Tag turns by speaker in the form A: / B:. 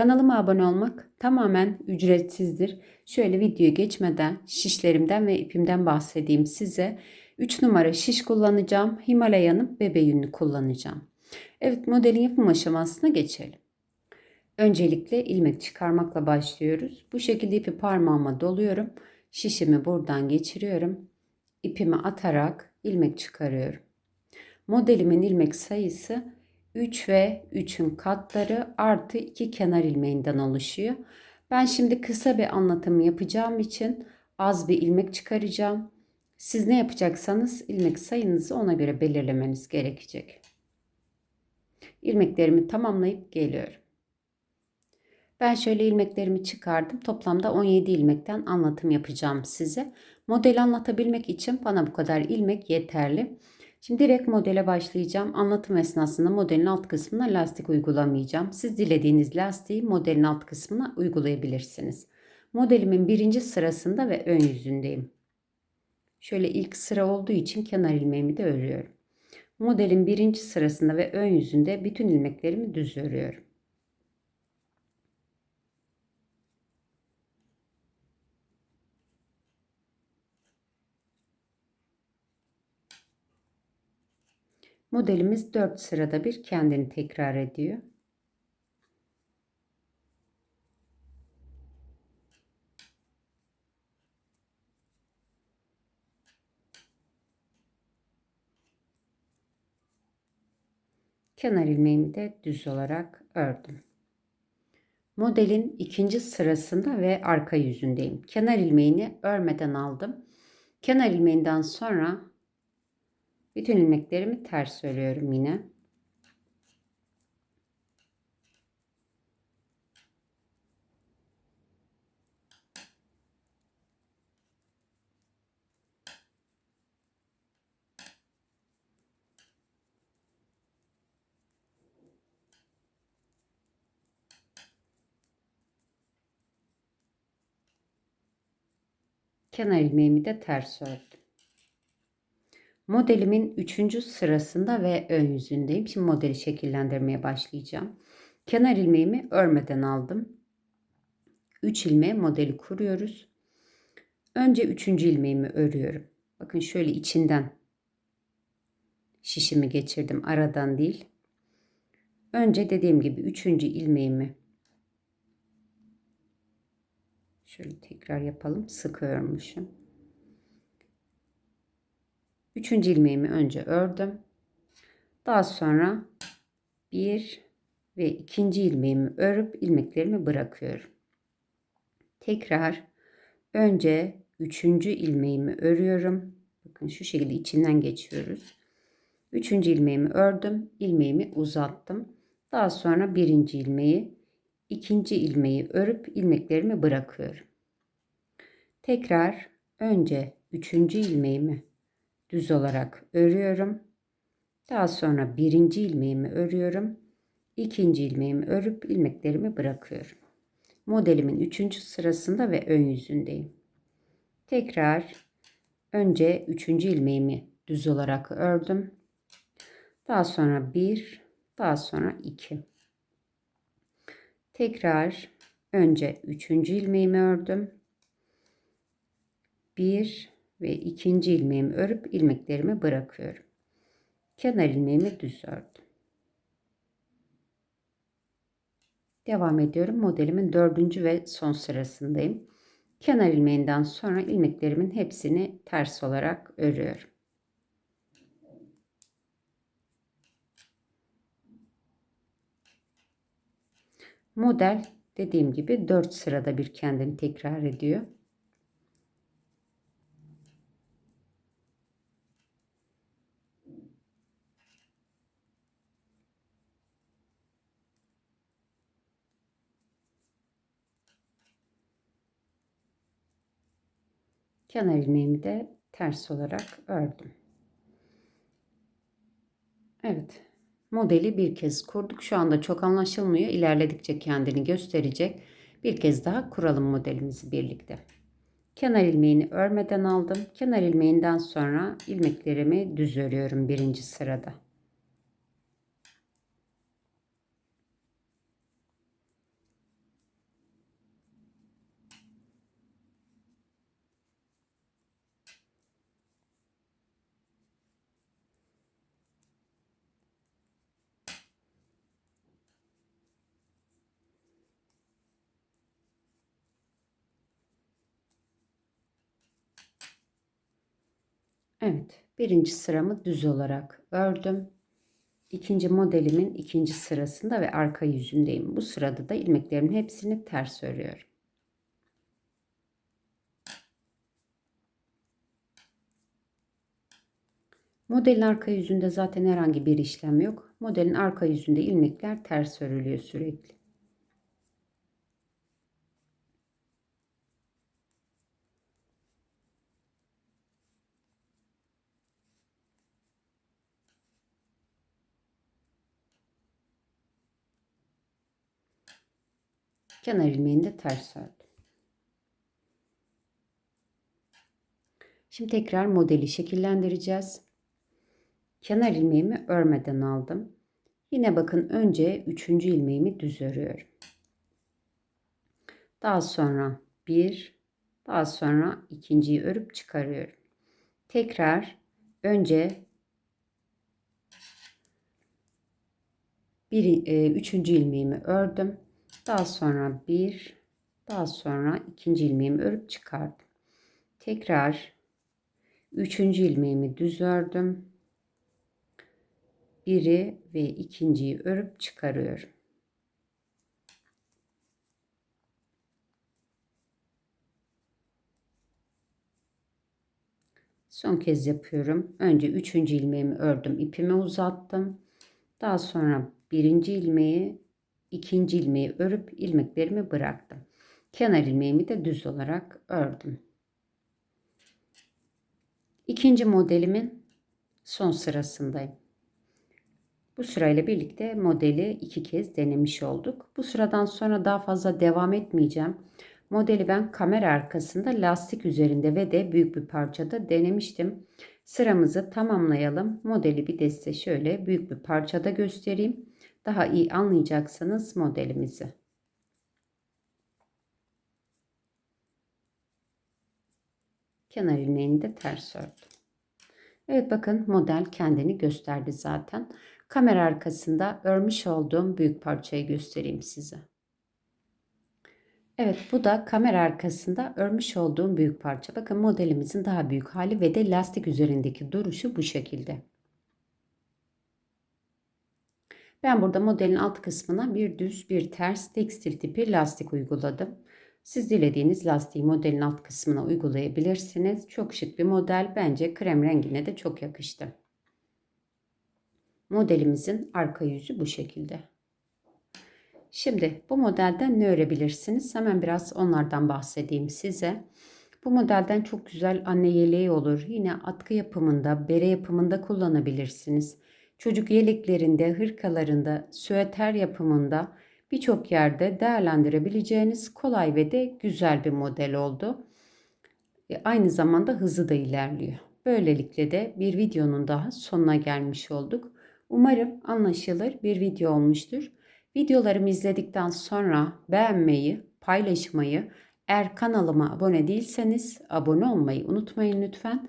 A: Kanalıma abone olmak tamamen ücretsizdir. Şöyle videoya geçmeden şişlerimden ve ipimden bahsedeyim size. 3 numara şiş kullanacağım. Himalaya'nın bebe yününü kullanacağım. Evet modelin yapım aşamasına geçelim. Öncelikle ilmek çıkarmakla başlıyoruz. Bu şekilde ipi parmağıma doluyorum. Şişimi buradan geçiriyorum. İpimi atarak ilmek çıkarıyorum. Modelimin ilmek sayısı 3 ve 3'ün katları artı 2 kenar ilmeğinden oluşuyor. Ben şimdi kısa bir anlatım yapacağım için az bir ilmek çıkaracağım. Siz ne yapacaksanız ilmek sayınızı ona göre belirlemeniz gerekecek. İlmeklerimi tamamlayıp geliyorum. Ben şöyle ilmeklerimi çıkardım. Toplamda 17 ilmekten anlatım yapacağım size. Model anlatabilmek için bana bu kadar ilmek yeterli. Şimdi direkt modele başlayacağım. Anlatım esnasında modelin alt kısmına lastik uygulamayacağım. Siz dilediğiniz lastiği modelin alt kısmına uygulayabilirsiniz. Modelimin birinci sırasında ve ön yüzündeyim. Şöyle ilk sıra olduğu için kenar ilmeğimi de örüyorum. Modelin birinci sırasında ve ön yüzünde bütün ilmeklerimi düz örüyorum. Modelimiz 4 sırada bir kendini tekrar ediyor. Kenar ilmeğimi de düz olarak ördüm. Modelin ikinci sırasında ve arka yüzündeyim. Kenar ilmeğini örmeden aldım. Kenar ilmeğinden sonra bütün ilmeklerimi ters örüyorum yine. Kenar ilmeğimi de ters ördüm. Modelimin 3. sırasında ve ön yüzündeyim. Şimdi modeli şekillendirmeye başlayacağım. Kenar ilmeğimi örmeden aldım. 3 ilmeğe modeli kuruyoruz. Önce 3. ilmeğimi örüyorum. Bakın şöyle içinden şişimi geçirdim. Aradan değil. Önce dediğim gibi 3. ilmeğimi şöyle tekrar yapalım. Sık örmüşüm. Üçüncü ilmeğimi önce ördüm. Daha sonra bir ve ikinci ilmeğimi örüp ilmeklerimi bırakıyorum. Tekrar önce üçüncü ilmeğimi örüyorum. Bakın şu şekilde içinden geçiyoruz. Üçüncü ilmeğimi ördüm. ilmeğimi uzattım. Daha sonra birinci ilmeği, ikinci ilmeği örüp ilmeklerimi bırakıyorum. Tekrar önce üçüncü ilmeğimi düz olarak örüyorum. Daha sonra birinci ilmeğimi örüyorum. ikinci ilmeğimi örüp ilmeklerimi bırakıyorum. Modelimin üçüncü sırasında ve ön yüzündeyim. Tekrar önce üçüncü ilmeğimi düz olarak ördüm. Daha sonra bir, daha sonra iki. Tekrar önce üçüncü ilmeğimi ördüm. Bir, ve ikinci ilmeğimi örüp ilmeklerimi bırakıyorum. Kenar ilmeğimi düz ördüm. Devam ediyorum. Modelimin dördüncü ve son sırasındayım. Kenar ilmeğinden sonra ilmeklerimin hepsini ters olarak örüyorum. Model dediğim gibi 4 sırada bir kendini tekrar ediyor. Kenar ilmeğimi de ters olarak ördüm. Evet. Modeli bir kez kurduk. Şu anda çok anlaşılmıyor. İlerledikçe kendini gösterecek. Bir kez daha kuralım modelimizi birlikte. Kenar ilmeğini örmeden aldım. Kenar ilmeğinden sonra ilmeklerimi düz örüyorum birinci sırada. Evet, birinci sıramı düz olarak ördüm. İkinci modelimin ikinci sırasında ve arka yüzündeyim. Bu sırada da ilmeklerimin hepsini ters örüyorum. Modelin arka yüzünde zaten herhangi bir işlem yok. Modelin arka yüzünde ilmekler ters örülüyor sürekli. Kenar ilmeğini de ters ördüm. Şimdi tekrar modeli şekillendireceğiz. Kenar ilmeğimi örmeden aldım. Yine bakın önce üçüncü ilmeğimi düz örüyorum. Daha sonra bir, daha sonra ikinciyi örüp çıkarıyorum. Tekrar önce bir, e, üçüncü ilmeğimi ördüm. Daha sonra bir, daha sonra ikinci ilmeğimi örüp çıkardım. Tekrar üçüncü ilmeğimi düz ördüm. Biri ve ikinciyi örüp çıkarıyorum. Son kez yapıyorum. Önce üçüncü ilmeğimi ördüm, ipimi uzattım. Daha sonra birinci ilmeği ikinci ilmeği örüp ilmeklerimi bıraktım. Kenar ilmeğimi de düz olarak ördüm. İkinci modelimin son sırasındayım. Bu sırayla birlikte modeli iki kez denemiş olduk. Bu sıradan sonra daha fazla devam etmeyeceğim. Modeli ben kamera arkasında lastik üzerinde ve de büyük bir parçada denemiştim. Sıramızı tamamlayalım. Modeli bir de size şöyle büyük bir parçada göstereyim daha iyi anlayacaksınız modelimizi. Kenar ilmeğini de ters ördüm. Evet bakın model kendini gösterdi zaten. Kamera arkasında örmüş olduğum büyük parçayı göstereyim size. Evet bu da kamera arkasında örmüş olduğum büyük parça. Bakın modelimizin daha büyük hali ve de lastik üzerindeki duruşu bu şekilde. Ben burada modelin alt kısmına bir düz bir ters tekstil tipi lastik uyguladım. Siz dilediğiniz lastiği modelin alt kısmına uygulayabilirsiniz. Çok şık bir model. Bence krem rengine de çok yakıştı. Modelimizin arka yüzü bu şekilde. Şimdi bu modelden ne örebilirsiniz? Hemen biraz onlardan bahsedeyim size. Bu modelden çok güzel anne yeleği olur. Yine atkı yapımında, bere yapımında kullanabilirsiniz çocuk yeleklerinde, hırkalarında, süeter yapımında birçok yerde değerlendirebileceğiniz kolay ve de güzel bir model oldu. E, aynı zamanda hızı da ilerliyor. Böylelikle de bir videonun daha sonuna gelmiş olduk. Umarım anlaşılır bir video olmuştur. Videolarımı izledikten sonra beğenmeyi, paylaşmayı, eğer kanalıma abone değilseniz abone olmayı unutmayın lütfen.